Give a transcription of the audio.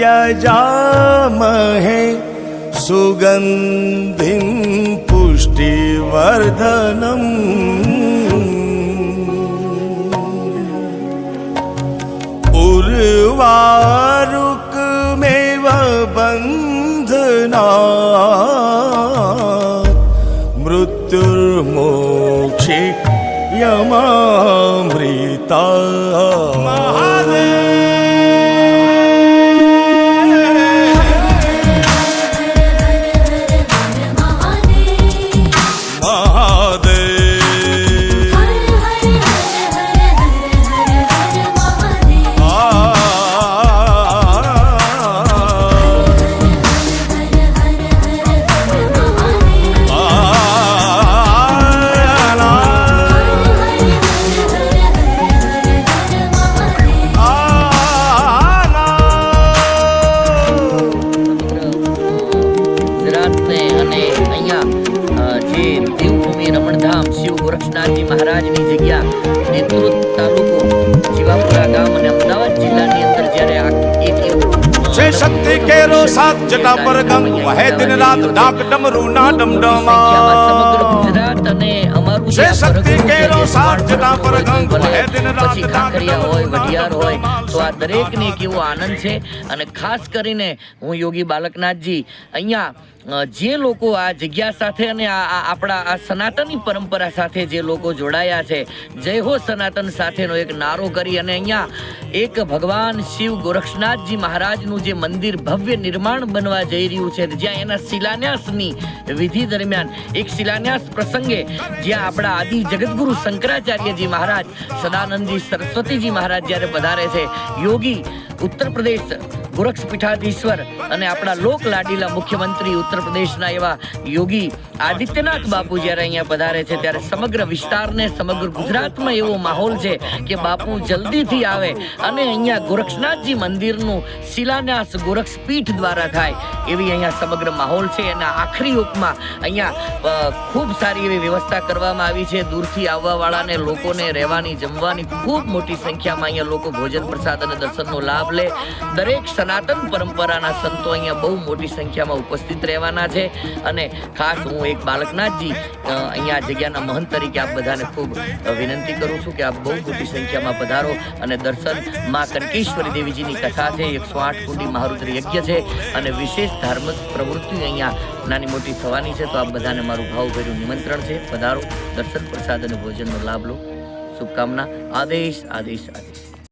यजामहे सुगन्धिं पुष्टिवर्धनम्। उर्वारुकमेव बन्धनात् मृत्युर्मोक्षे यमामृता રમણધામ શિવ ગોરક્ષનાથજી મહારાજની જગ્યા દેવદૂત તાલુકો જીવાપુરા ગામ અને અમદાવાદ જિલ્લાની અંદર જ્યારે આ એક એવું શક્તિ કેરો સાત જટા પર ગંગ વહે દિન રાત ડાક ડમરુ ના ડમડમા. સમગ્ર ગુજરાત અને અમારું છે શક્તિ કેરો સાત જટા પર ગંગ વહે દિન રાત ડાક ખાખરિયા હોય ડમરુ વઢિયાર હોય તો આ દરેકને એક એવો આનંદ છે અને ખાસ કરીને હું યોગી બાલકનાથજી અહીંયા જે લોકો આ જગ્યા સાથે અને આ આપણા આ સનાતની પરંપરા સાથે જે લોકો જોડાયા છે, જય હો સનાતન સાથેનો એક નારો કરી અને અહીંયા એક ભગવાન શિવ ગોરક્ષનાથજી મહારાજનું જે મંદિર ભવ્ય નિર્માણ બનવા જઈ રહ્યું છે, જ્યાં એના શિલાન્યાસની વિધિ દરમિયાન એક શિલાન્યાસ પ્રસંગે જ્યાં આપણા આદિ જગદગુરુ શંકરાચાર્યજી મહારાજ સદાનંદજી સરસ્વતીજી મહારાજ જ્યારે પધારે છે, યોગી ઉત્તર પ્રદેશ ગોરક્ષ પીઠાધીશ્વર અને આપણા લોક લાડીલા મુખ્યમંત્રી ઉત્તર પ્રદેશના એવા યોગી આદિત્યનાથ બાપુ જ્યારે અહીંયા પધારે છે, ત્યારે સમગ્ર વિસ્તારને, સમગ્ર ગુજરાતમાં એવો માહોલ છે કે બાપુ જલ્દીથી આવે અને અહીંયા ગોરક્ષનાથજી મંદિરનું શિલાન્યાસ ગોરક્ષ પીઠ દ્વારા થાય એવી અહીંયા સમગ્ર માહોલ છે. એના આખરી ઉપમાં અહીંયા ખૂબ સારી એવી વ્યવસ્થા કરવામાં આવી છે. દૂરથી આવવાવાળાને, લોકોને રહેવાની, જમવાની ખૂબ મોટી સંખ્યામાં અહીંયા લોકો ભોજન પ્રસાદ અને દર્શનનો લાભ લે. દરેક સનાતન પરંપરાના સંતો અહીંયા બહુ મોટી સંખ્યામાં ઉપસ્થિત રહેવાના છે. અને ખાસ હું એક બાલકનાથજી અહીંયા જગ્યાના મહંત તરીકે આપ બધાને ખૂબ વિનંતી કરું છું કે આપ બહુ મોટી સંખ્યામાં પધારો અને દર્શનમાં કનકેશ્વરી દેવીજીની કથા છે. એકસો આઠ કુંડી મહારુદ્ર યજ્ઞ છે અને વિશેષ ધાર્મિક પ્રવૃત્તિ અહીંયા નાની મોટી થવાની છે. તો આપ બધાને મારું ભાવભર્યું નિમંત્રણ છે. પધારો, દર્શન, પ્રસાદ અને ભોજનનો લાભ લો. શુભકામના. આદેશ આદેશ આદેશ.